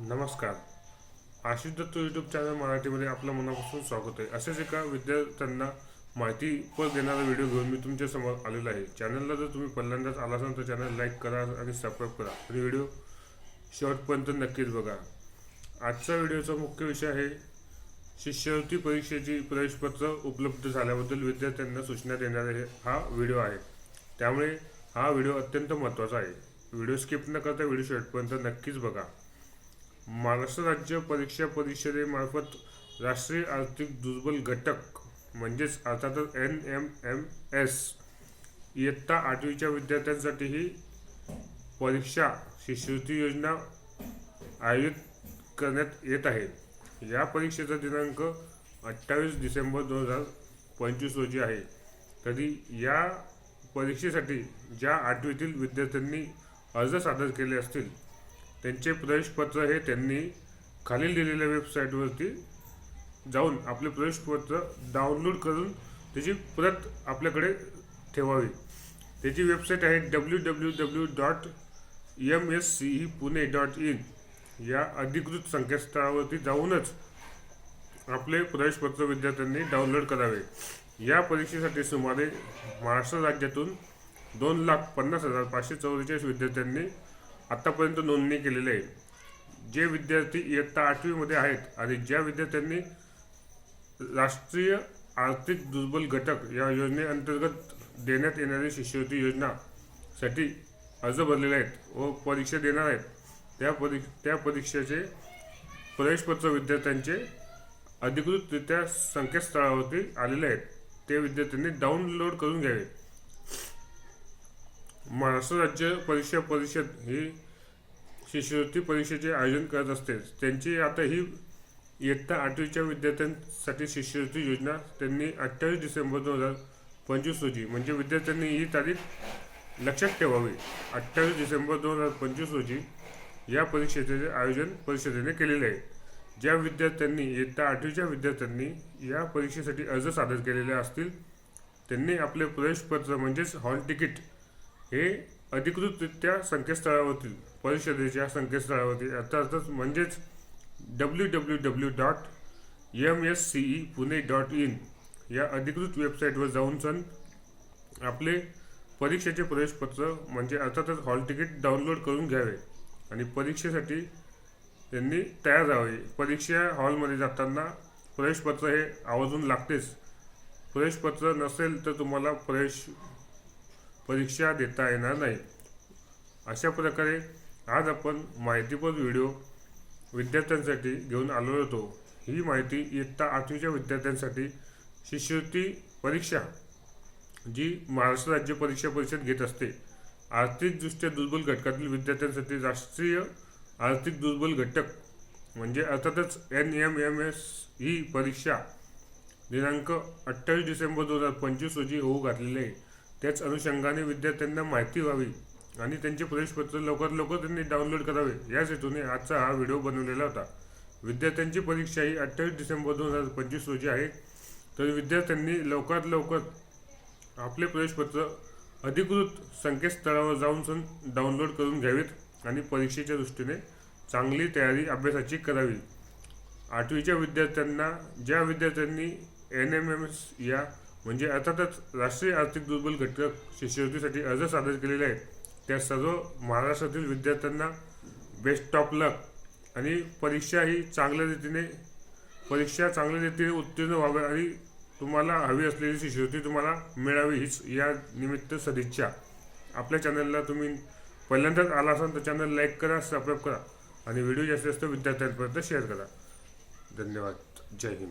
नमस्कार. Ashish Datta YouTube channel मराठीमध्ये आपलं मनापासून स्वागत आहे. असेच एका विद्यार्थ्यांना माहिती पण देणारा व्हिडिओ घेऊन मी तुमच्यासमोर आलेलो आहे. चॅनलला जर तुम्ही पहिल्यांदाच आला असाल तर चॅनल लाईक करा आणि सबस्क्राईब करा. आणि व्हिडिओ शेवटपर्यंत नक्कीच बघा. आजचा व्हिडिओचा मुख्य विषय आहे शिष्यवृत्ती परीक्षेची प्रवेशपत्र उपलब्ध झाल्याबद्दल विद्यार्थ्यांना सूचना देणारा हा व्हिडिओ आहे. त्यामुळे हा व्हिडिओ अत्यंत महत्त्वाचा आहे. व्हिडिओ स्किप न करता व्हिडिओ शेवटपर्यंत नक्कीच बघा. महाराष्ट्र राज्य परीक्षा परिषदेमार्फत राष्ट्रीय आर्थिक दुर्बल घटक म्हणजेच अर्थातच एन एम एम एस इयत्ता आठवीच्या विद्यार्थ्यांसाठी ही परीक्षा शिष्यवृत्ती योजना आयोजित करण्यात येत आहे. या परीक्षेचा दिनांक अठ्ठावीस डिसेंबर दोन हजार पंचवीस रोजी आहे. तरी या परीक्षेसाठी ज्या आठवीतील विद्यार्थ्यांनी अर्ज सादर केले असतील त्यांचे प्रवेशपत्र हे त्यांनी खालील दिलेल्या वेबसाईटवरती जाऊन आपले प्रवेशपत्र डाउनलोड करून त्याची प्रत आपल्याकडे ठेवावी. त्याची वेबसाईट आहे W W W dot M S C E Pune dot in या अधिकृत संकेतस्थळावरती जाऊनच आपले प्रवेशपत्र विद्यार्थ्यांनी डाउनलोड करावे. या परीक्षेसाठी सुमारे महाराष्ट्र राज्यातून दोन लाख पन्नास हजार पाचशे चौवेचाळीस विद्यार्थ्यांनी आत्तापर्यंत नोंदणी केलेली आहे. जे विद्यार्थी इयत्ता आठवीमध्ये आहेत आणि ज्या विद्यार्थ्यांनी राष्ट्रीय आर्थिक दुर्बल घटक या योजनेअंतर्गत देण्यात येणारी शिष्यवृत्ती योजनासाठी अर्ज भरलेले आहेत व परीक्षा देणार आहेत. त्या परी त्या परीक्षेचे प्रवेशपत्र विद्यार्थ्यांचे अधिकृतरित्या संकेतस्थळावरती आलेले आहेत. ते विद्यार्थ्यांनी डाउनलोड करून घ्यावे. महाराष्ट्र राज्य परीक्षा परिषद ही शिष्यवृत्ती परीक्षेचे आयोजन करत असते. त्यांची आता ही इयत्ता आठवीच्या विद्यार्थ्यांसाठी शिष्यवृत्ती योजना त्यांनी अठ्ठावीस डिसेंबर दोन हजार पंचवीस रोजी म्हणजे विद्यार्थ्यांनी ही तारीख लक्षात ठेवावी. अठ्ठावीस डिसेंबर दोन हजार पंचवीस रोजी या परीक्षेचे आयोजन परिषदेने केलेले आहे. ज्या विद्यार्थ्यांनी इयत्ता आठवीच्या विद्यार्थ्यांनी या परीक्षेसाठी अर्ज सादर केलेले असतील त्यांनी आपले प्रवेशपत्र म्हणजेच हॉल तिकीट हे अधिकृतरित्या संकेतस्थळावरती परिषदेच्या संकेतस्थळावरती अर्थातच म्हणजेच W W W dot M S C E Pune dot in या अधिकृत वेबसाईटवर जाऊन सण आपले परीक्षेचे प्रवेशपत्र म्हणजे अर्थातच हॉल तिकीट डाउनलोड करून घ्यावे आणि परीक्षेसाठी त्यांनी तयार राहावे. परीक्षा हॉलमध्ये जाताना प्रवेशपत्र हे आवर्जून लागतेच. प्रवेशपत्र नसेल तर तुम्हाला प्रवेश परीक्षा देता येणार नाही. अशा प्रकारे आज आपण माहितीपर व्हिडिओ विद्यार्थ्यांसाठी घेऊन आलो होतो. ही माहिती इयत्ता आठवीच्या विद्यार्थ्यांसाठी शिष्यवृत्ती परीक्षा जी महाराष्ट्र राज्य परीक्षा परिषद घेत असते. आर्थिकदृष्ट्या दुर्बल घटकातील विद्यार्थ्यांसाठी राष्ट्रीय आर्थिक दुर्बल घटक म्हणजे अर्थातच एन एम एम एस ही परीक्षा दिनांक अठ्ठावीस डिसेंबर दोन हजार पंचवीस रोजी होऊ घातलेली आहे. त्याच अनुषंगाने विद्यार्थ्यांना माहिती व्हावी आणि त्यांचे प्रवेशपत्र लवकरात लवकर त्यांनी डाउनलोड करावे याच हेतूने आजचा हा व्हिडिओ बनवलेला होता. विद्यार्थ्यांची परीक्षा ही अठ्ठावीस डिसेंबर दोन हजार पंचवीस रोजी आहे. तर विद्यार्थ्यांनी लवकरात लवकर आपले प्रवेशपत्र अधिकृत संकेतस्थळावर जाऊन सण डाउनलोड करून घ्यावेत आणि परीक्षेच्या दृष्टीने चांगली तयारी अभ्यासाची करावी. आठवीच्या विद्यार्थ्यांना ज्या विद्यार्थ्यांनी एन एम एम एस या म्हणजे अर्थातच राष्ट्रीय आर्थिक दुर्बल घटक शिष्यवृत्तीसाठी अर्ज सादर केलेले आहेत. त्या सर्व महाराष्ट्रातील विद्यार्थ्यांना बेस्ट ऑफ लक आणि परीक्षा ही चांगल्या रीतीने परीक्षा चांगल्या रीतीने उत्तीर्ण व्हाव्या आणि तुम्हाला हवी असलेली शिष्यवृत्ती तुम्हाला मिळावी हीच या निमित्त सदिच्छा. आपल्या चॅनलला तुम्ही पहिल्यांदाच आला असाल तर चॅनल लाईक करा सबस्क्राईब करा. आणि व्हिडिओ जास्तीत जास्त विद्यार्थ्यांपर्यंत शेअर करा. धन्यवाद. जय हिंद.